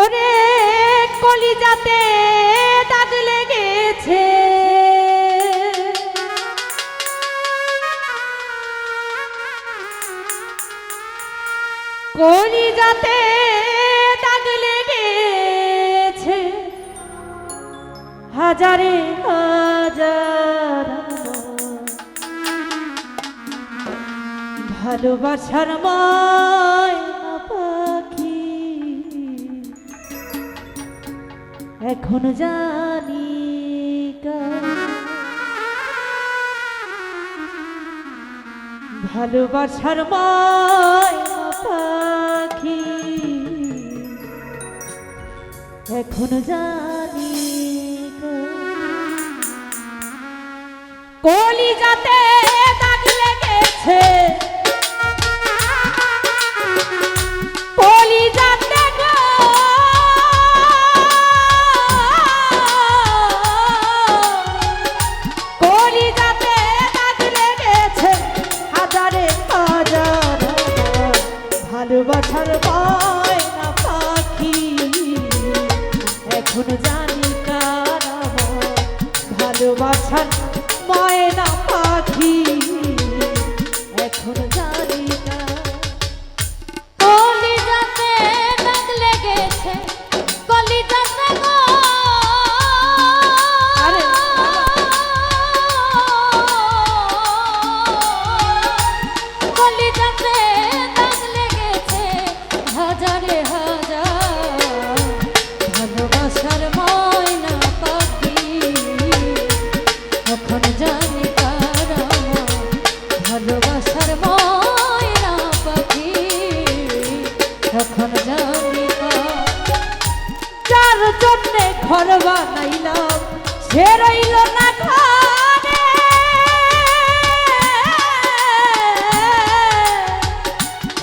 ওরে কলিজাতে দাগ লেগেছে। কলিজাতে দাগ লেগেছে। হাজারে হাজার ভালোবাসার ময়না এখন জানি। ভালোবাসার পাখি এখন জানি। কলিজাতে দাগ লেগেছে ভালোবাসার ময়না পাখি। এখন জানি কার ভালোবাসার ময়না বানাইলাম সে রইল না ঘরে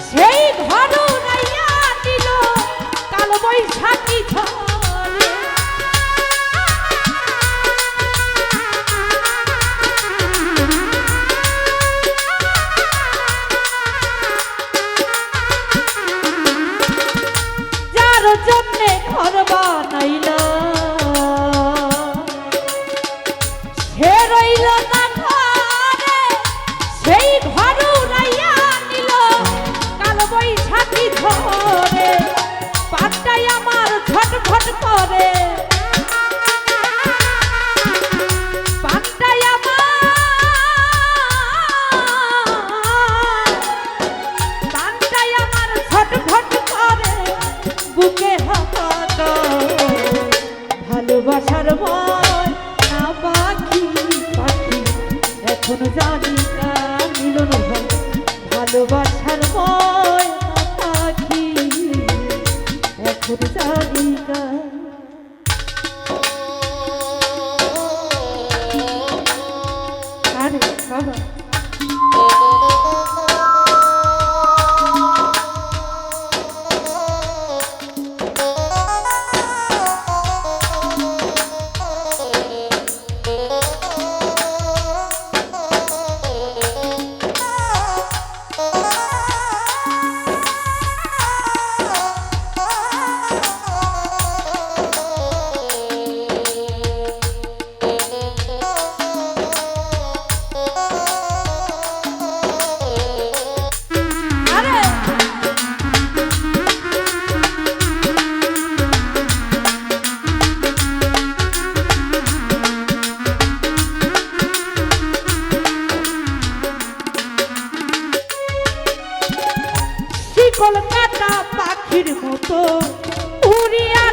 সেই ঘর উড়াইয়া দিল কাল বৈশাখী ঝড়ে। যার জন্যে ঘর বানাইলাম ছটফট 那 个 শিকল কাটা পাখির মতো। উড়িয়া